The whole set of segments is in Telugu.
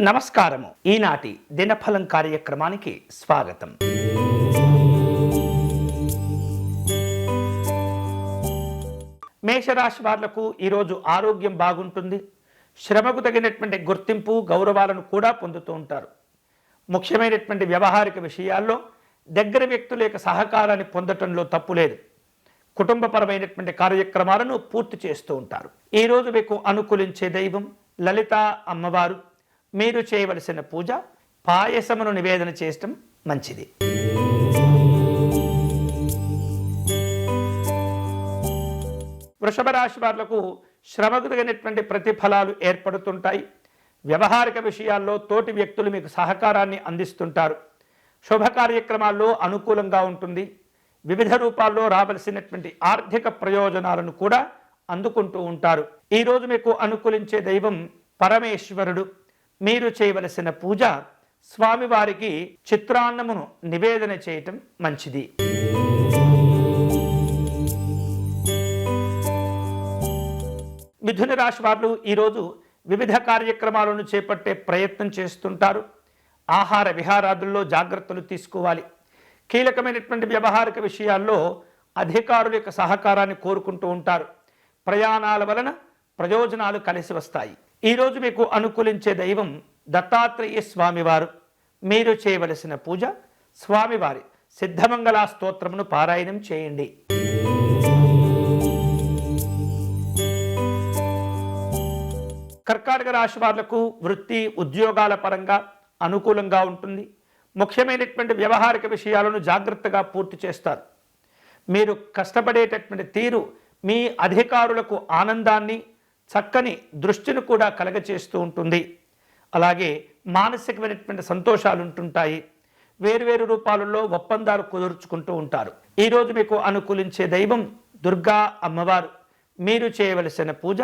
నమస్కారము. ఈనాటి దినఫలం కార్యక్రమానికి స్వాగతం. మేషరాశి వాళ్ళకు ఈరోజు ఆరోగ్యం బాగుంటుంది. శ్రమకు తగినటువంటి గుర్తింపు గౌరవాలను కూడా పొందుతూ ఉంటారు. ముఖ్యమైనటువంటి వ్యవహారిక విషయాల్లో దగ్గర వ్యక్తుల యొక్క సహకారాన్ని పొందటంలో తప్పు లేదు. కుటుంబపరమైనటువంటి కార్యక్రమాలను పూర్తి చేస్తూ ఉంటారు. ఈరోజు మీకు అనుకూలించే దైవం లలిత అమ్మవారు. మీరు చేయవలసిన పూజ పాయసమును నివేదన చేయటం మంచిది. వృషభ రాశి వారులకు శ్రమకు తగినటువంటి ప్రతిఫలాలు ఏర్పడుతుంటాయి. వ్యవహారిక విషయాల్లో తోటి వ్యక్తులు మీకు సహకారాన్ని అందిస్తుంటారు. శుభ కార్యక్రమాల్లో అనుకూలంగా ఉంటుంది. వివిధ రూపాల్లో రావలసినటువంటి ఆర్థిక ప్రయోజనాలను కూడా అందుకుంటూ ఉంటారు. ఈరోజు మీకు అనుకూలించే దైవం పరమేశ్వరుడు. మీరు చేయవలసిన పూజ స్వామివారికి చిత్రాన్నమును నివేదన చేయటం మంచిది. మిథున రాశి వారు ఈరోజు వివిధ కార్యక్రమాలను చేపట్టే ప్రయత్నం చేస్తుంటారు. ఆహార విహారాదుల్లో జాగ్రత్తలు తీసుకోవాలి. కీలకమైనటువంటి వ్యవహారిక విషయాల్లో అధికారుల యొక్క సహకారాన్ని కోరుకుంటూ ఉంటారు. ప్రయాణాల వలన ప్రయోజనాలు కలిసి వస్తాయి. ఈరోజు మీకు అనుకూలించే దైవం దత్తాత్రేయ స్వామివారు. మీరు చేయవలసిన పూజ స్వామివారి సిద్ధమంగళ స్తోత్రమును పారాయణం చేయండి. కర్కాటక రాశి వాళ్ళకు వృత్తి ఉద్యోగాల పరంగా అనుకూలంగా ఉంటుంది. ముఖ్యమైనటువంటి వ్యవహారిక విషయాలను జాగ్రత్తగా పూర్తి చేస్తారు. మీరు కష్టపడేటటువంటి తీరు మీ అధికారులకు ఆనందాన్ని చక్కని దృష్టిని కూడా కలగచేస్తూ ఉంటుంది. అలాగే మానసికమైనటువంటి సంతోషాలు ఉంటుంటాయి వేరువేరు రూపాలలో ఒప్పందాలు కుదుర్చుకుంటూ ఉంటారు. ఈరోజు మీకు అనుకూలించే దైవం దుర్గా అమ్మవారు. మీరు చేయవలసిన పూజ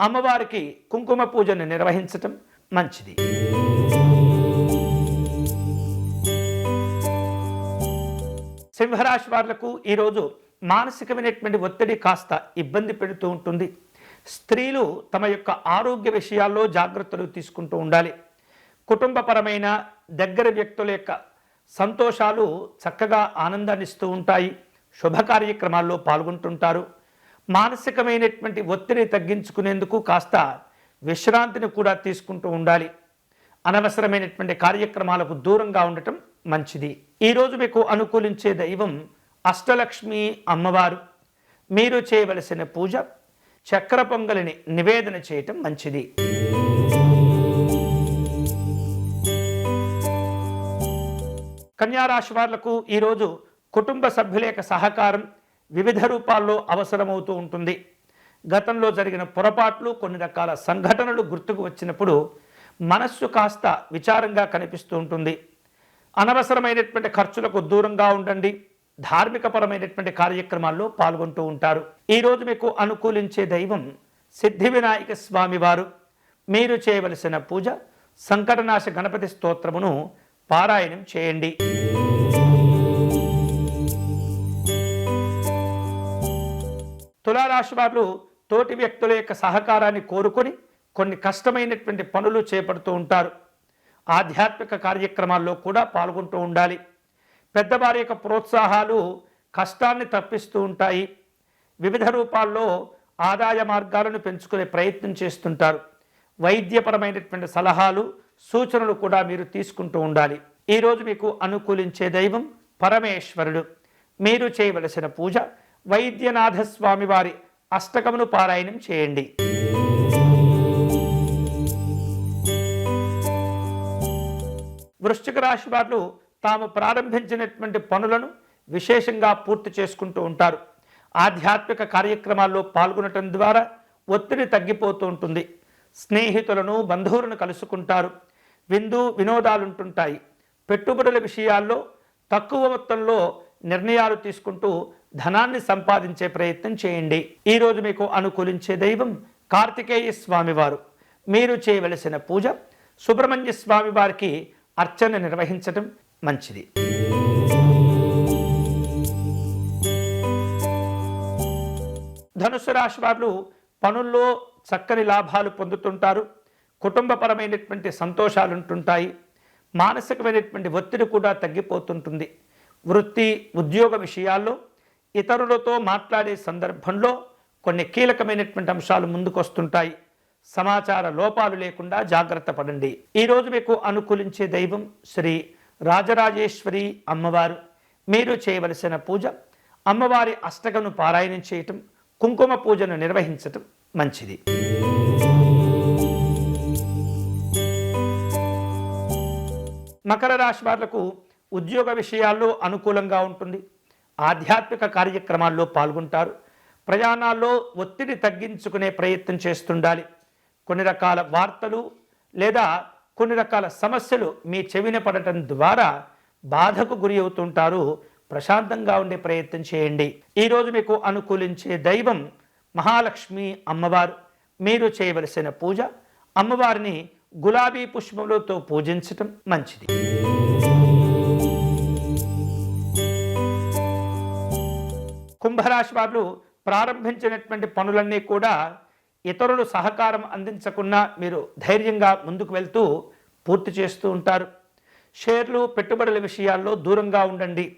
అమ్మవారికి కుంకుమ పూజను నిర్వహించటం మంచిది. సింహరాశి వారులకు ఈరోజు మానసికమైనటువంటి ఒత్తిడి కాస్త ఇబ్బంది పెడుతూ ఉంటుంది. స్త్రీలు తమ యొక్క ఆరోగ్య విషయాల్లో జాగ్రత్తలు తీసుకుంటూ ఉండాలి. కుటుంబపరమైన దగ్గర వ్యక్తుల యొక్క సంతోషాలు చక్కగా ఆనందాన్ని ఇస్తూ ఉంటాయి. శుభ కార్యక్రమాల్లో పాల్గొంటుంటారు. మానసికమైనటువంటి ఒత్తిడి తగ్గించుకునేందుకు కాస్త విశ్రాంతిని కూడా తీసుకుంటూ ఉండాలి. అనవసరమైనటువంటి కార్యక్రమాలకు దూరంగా ఉండటం మంచిది. ఈరోజు మీకు అనుకూలించే దైవం అష్టలక్ష్మి అమ్మవారు. మీరు చేయవలసిన పూజ చక్ర పొంగలిని నివేదన చేయటం మంచిది. కన్యారాశి వాళ్ళకు ఈరోజు కుటుంబ సభ్యుల యొక్క సహకారం వివిధ రూపాల్లో అవసరమవుతూ ఉంటుంది. గతంలో జరిగిన పొరపాట్లు కొన్ని రకాల సంఘటనలు గుర్తుకు వచ్చినప్పుడు మనస్సు కాస్త విచారంగా కనిపిస్తూ ఉంటుంది. అనవసరమైనటువంటి ఖర్చులకు దూరంగా ఉండండి. ధార్మికపరమైనటువంటి కార్యక్రమాల్లో పాల్గొంటూ ఉంటారు. ఈరోజు మీకు అనుకూలించే దైవం సిద్ధి వినాయక స్వామివారు. మీరు చేయవలసిన పూజ సంకటనాశ గణపతి స్తోత్రమును పారాయణం చేయండి. తులారాశి వారు తోటి వ్యక్తుల యొక్క సహకారాన్ని కోరుకొని కొన్ని కష్టమైనటువంటి పనులు చేపడుతూ ఉంటారు. ఆధ్యాత్మిక కార్యక్రమాల్లో కూడా పాల్గొంటూ ఉండాలి. పెద్దవారి యొక్క ప్రోత్సాహాలు కష్టాన్ని తప్పిస్తూ ఉంటాయి. వివిధ రూపాల్లో ఆదాయ మార్గాలను పెంచుకునే ప్రయత్నం చేస్తుంటారు. వైద్యపరమైనటువంటి సలహాలు సూచనలు కూడా మీరు తీసుకుంటూ ఉండాలి. ఈరోజు మీకు అనుకూలించే దైవం పరమేశ్వరుడు. మీరు చేయవలసిన పూజ వైద్యనాథ స్వామి వారి అష్టకమును పారాయణం చేయండి. వృశ్చిక రాశి వారు తాము ప్రారంభించినటువంటి పనులను విశేషంగా పూర్తి చేసుకుంటూ ఉంటారు. ఆధ్యాత్మిక కార్యక్రమాల్లో పాల్గొనటం ద్వారా ఒత్తిడి తగ్గిపోతూ ఉంటుంది. స్నేహితులను బంధువులను కలుసుకుంటారు. విందు వినోదాలుంటుంటాయి. పెట్టుబడుల విషయాల్లో తక్కువ మొత్తంలో నిర్ణయాలు తీసుకుంటూ ధనాన్ని సంపాదించే ప్రయత్నం చేయండి. ఈరోజు మీకు అనుకూలించే దైవం కార్తికేయ స్వామివారు. మీరు చేయవలసిన పూజ సుబ్రహ్మణ్య స్వామి వారికి అర్చన నిర్వహించటం మంచిది. ధనుసు రాశి వాళ్ళు పనుల్లో చక్కని లాభాలు పొందుతుంటారు. కుటుంబపరమైనటువంటి సంతోషాలు ఉంటుంటాయి మానసికమైనటువంటి ఒత్తిడి కూడా తగ్గిపోతుంటుంది. వృత్తి ఉద్యోగ విషయాల్లో ఇతరులతో మాట్లాడే సందర్భంలో కొన్ని కీలకమైనటువంటి అంశాలు ముందుకొస్తుంటాయి. సమాచార లోపాలు లేకుండా జాగ్రత్త పడండి. ఈరోజు మీకు అనుకూలించే దైవం శ్రీ రాజరాజేశ్వరి అమ్మవారు. మీరు చేయవలసిన పూజ అమ్మవారి అష్టకను పారాయణం చేయటం కుంకుమ పూజను నిర్వహించటం మంచిది. మకర రాశి వాళ్ళకు ఉద్యోగ విషయాల్లో అనుకూలంగా ఉంటుంది. ఆధ్యాత్మిక కార్యక్రమాల్లో పాల్గొంటారు. ప్రయాణాల్లో ఒత్తిడి తగ్గించుకునే ప్రయత్నం చేస్తుండాలి. కొన్ని రకాల వార్తలు లేదా కొన్ని రకాల సమస్యలు మీ చెవిన పడటం ద్వారా బాధకు గురి అవుతుంటారు. ప్రశాంతంగా ఉండే ప్రయత్నం చేయండి. ఈరోజు మీకు అనుకూలించే దైవం మహాలక్ష్మి అమ్మవారు. మీరు చేయవలసిన పూజ అమ్మవారిని గులాబీ పుష్పములతో పూజించటం మంచిది. కుంభరాశి వారు ప్రారంభించినటువంటి పనులన్నీ కూడా ఇతరులు సహకారం అందించకుండా మీరు ధైర్యంగా ముందుకు వెళ్తూ పూర్తి చేస్తూ ఉంటారు. షేర్లు పెట్టుబడుల విషయాల్లో దూరంగా ఉండండి.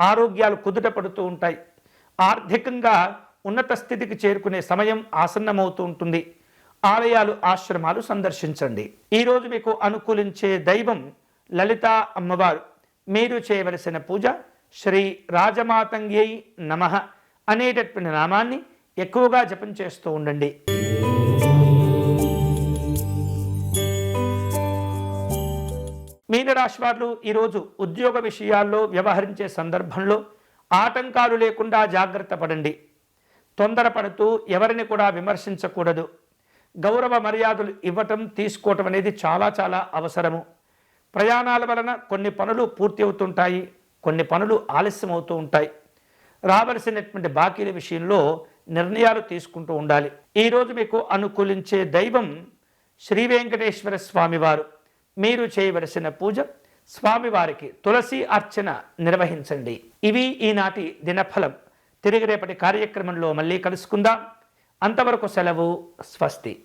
ఆరోగ్యాలు కుదుట పడుతూ ఉంటాయి. ఆర్థికంగా ఉన్నత స్థితికి చేరుకునే సమయం ఆసన్నమవుతూ ఉంటుంది. ఆలయాలు ఆశ్రమాలు సందర్శించండి. ఈరోజు మీకు అనుకూలించే దైవం లలిత అమ్మవారు. మీరు చేయవలసిన పూజ శ్రీ రాజమాతంగ్యై నమ అనేటటువంటి నామాన్ని ఎక్కువగా జపం చేస్తూ ఉండండి. మీనరాశి వారు ఈరోజు ఉద్యోగ విషయాల్లో వ్యవహరించే సందర్భంలో ఆటంకాలు లేకుండా జాగ్రత్త పడండి. తొందరపడుతూ ఎవరిని కూడా విమర్శించకూడదు. గౌరవ మర్యాదలు ఇవ్వటం తీసుకోవటం అనేది చాలా చాలా అవసరము. ప్రయాణాల వలన కొన్ని పనులు పూర్తి అవుతుంటాయి కొన్ని పనులు ఆలస్యం అవుతూ ఉంటాయి. రావలసినటువంటి బాకీల విషయంలో నిర్ణయాలు తీసుకుంటూ ఉండాలి. ఈరోజు మీకు అనుకూలించే దైవం శ్రీ వెంకటేశ్వర స్వామివారు. మీరు చేయవలసిన పూజ స్వామివారికి తులసి అర్చన నిర్వహించండి. ఇవి ఈనాటి దినఫలం. తిరిగి రేపటి కార్యక్రమంలో మళ్ళీ కలుసుకుందాం. అంతవరకు సెలవు స్వస్తి.